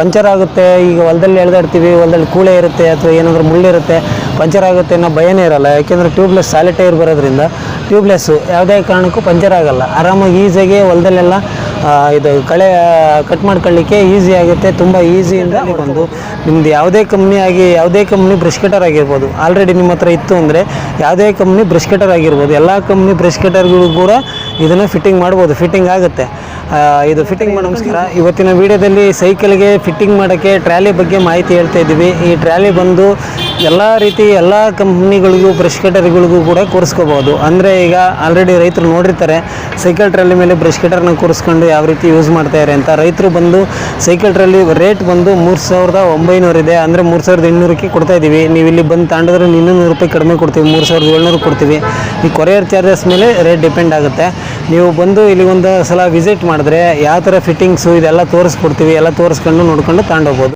Puncture ಆಗುತ್ತೆ, ಈಗ ಹೊಲದಲ್ಲಿ ಎಳ್ದಾಡ್ತೀವಿ, ಹೊಲದಲ್ಲಿ ಕೂಳೆ ಇರುತ್ತೆ ಅಥವಾ ಏನಾದರೂ ಮುಳ್ಳಿರುತ್ತೆ ಪಂಚರ್ ಆಗುತ್ತೆ ಅನ್ನೋ ಭಯನೇ ಇರಲ್ಲ. ಯಾಕೆಂದರೆ ಟ್ಯೂಬ್ಲೆಸ್ ಸಾಲಿಡ್ ಟೈರ್ ಬರೋದ್ರಿಂದ ಟ್ಯೂಬ್ಲೆಸ್ಸು ಯಾವುದೇ ಕಾರಣಕ್ಕೂ ಪಂಚರ್ ಆಗಲ್ಲ. ಆರಾಮಾಗಿ ಈಸಿಯಾಗಿ ಹೊಲದಲ್ಲೆಲ್ಲ ಇದು ಕಳೆ ಕಟ್ ಮಾಡ್ಕೊಳ್ಳಿಕ್ಕೆ ಈಸಿ ಆಗುತ್ತೆ, ತುಂಬ ಈಸಿಯಿಂದ ಬಂದು ನಿಮ್ದು ಯಾವುದೇ ಕಂಪ್ನಿ ಆಗಿ, ಯಾವುದೇ ಕಂಪ್ನಿ ಬ್ರಷ್ ಕಟರ್ ಆಗಿರ್ಬೋದು. ಆಲ್ರೆಡಿ ನಿಮ್ಮ ಹತ್ರ ಇತ್ತು ಅಂದರೆ ಯಾವುದೇ ಕಂಪ್ನಿ ಬ್ರಷ್ ಕಟರ್ ಆಗಿರ್ಬೋದು. ಎಲ್ಲ ಕಂಪ್ನಿ ಬ್ರಷ್ ಕಟರ್ಗಳು ಕೂಡ ಇದನ್ನು ಫಿಟ್ಟಿಂಗ್ ಮಾಡ್ಬೋದು. ಫಿಟ್ಟಿಂಗ್ ಆಗುತ್ತೆ. ಇದು ಫಿಟ್ಟಿಂಗ್ ನಮಸ್ಕಾರ. ಇವತ್ತಿನ ವಿಡಿಯೋದಲ್ಲಿ ಸೈಕಲ್ಗೆ ಫಿಟ್ಟಿಂಗ್ ಮಾಡೋಕ್ಕೆ ಟ್ರ್ಯಾಲಿ ಬಗ್ಗೆ ಮಾಹಿತಿ ಹೇಳ್ತಾ ಇದ್ದೀವಿ. ಈ ಟ್ರ್ಯಾಲಿ ಬಂದು ಎಲ್ಲ ರೀತಿ ಎಲ್ಲ ಕಂಪ್ನಿಗಳಿಗೂ ಬ್ರಷ್ ಕಟರ್ಗಳಿಗೂ ಕೂಡ ಕೂರಿಸ್ಕೋಬೋದು. ಅಂದರೆ ಈಗ ಆಲ್ರೆಡಿ ರೈತರು ನೋಡಿರ್ತಾರೆ ಸೈಕಲ್ ಟ್ರಾಲಿ ಮೇಲೆ ಬ್ರಷ್ ಕಟರ್ನ ಕೂರಿಸ್ಕೊಂಡು ಯಾವ ರೀತಿ ಯೂಸ್ ಮಾಡ್ತಾಯಿದ್ದಾರೆ ಅಂತ. ರೈತರು ಬಂದು ಸೈಕಲ್ ಟ್ರಾಲಿ ರೇಟ್ ಬಂದು ಮೂರು ಸಾವಿರದ ಒಂಬೈನೂರು ಇದೆ. ಅಂದರೆ ಮೂರು ಸಾವಿರದ ಎಂಟುನೂರಕ್ಕೆ ಕೊಡ್ತಾ ಇದ್ದೀವಿ ನೀವು ಇಲ್ಲಿ ಬಂದು ತಾಂಡಿದ್ರೆ ಇನ್ನೂ ನೂರು ರೂಪಾಯಿ ಕಡಿಮೆ ಕೊಡ್ತೀವಿ. ಮೂರು ಸಾವಿರದ ಏಳ್ನೂರು ಕೊಡ್ತೀವಿ. ಈ ಕೊರಿಯರ್ ಚಾರ್ಜಸ್ ಮೇಲೆ ರೇಟ್ ಡಿಪೆಂಡ್ ಆಗುತ್ತೆ. ನೀವು ಬಂದು ಇಲ್ಲಿ ಒಂದು ಸಲ ವಿಸಿಟ್ ಮಾಡಿದ್ರೆ ಯಾವ ಥರ ಫಿಟ್ಟಿಂಗ್ಸು ಇದೆಲ್ಲ ತೋರಿಸ್ಕೊಡ್ತೀವಿ, ಎಲ್ಲ ತೋರಿಸ್ಕೊಂಡು ನೋಡ್ಕೊಂಡು ತಗೊಂಡೋಗ್ಬೋದು